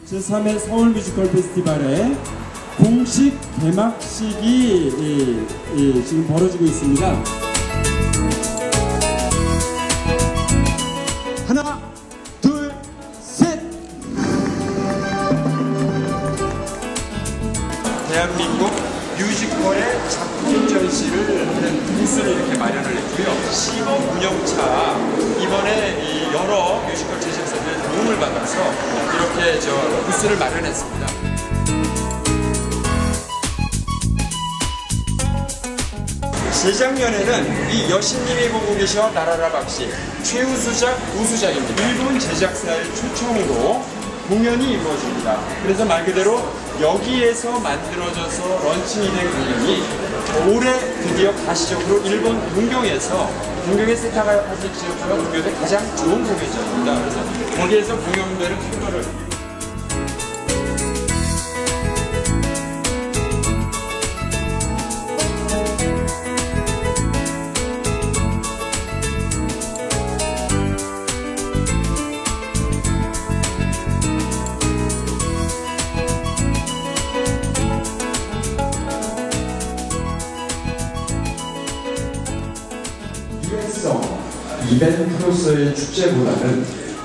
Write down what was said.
제3회 서울 뮤지컬 페스티벌의 공식 개막식이 예, 예, 지금 벌어지고 있습니다. 하나, 둘, 셋! 대한민국 뮤지컬의 작품 전시를 하는 부스를 이렇게 마련을 했고요. 시범 운영차 이번에 이 여러 뮤지컬 제작사들의 도움을 받아서 이렇게 저 부스를 마련했습니다. 재작년에는 이 여신님이 보고 계셔 나라라 박씨 최우수작 우수작입니다. 일본 제작사의 초청으로 공연이 이루어집니다. 그래서 말 그대로 여기에서 만들어져서 런칭이 된 공연이 올해 드디어 가시적으로 일본 동경에서 동경의 세타가 파티 지역과 동경의 가장 좋은 공연장입니다. 그래서 거기에서 거를. 일회성 이벤트로서의 축제보다는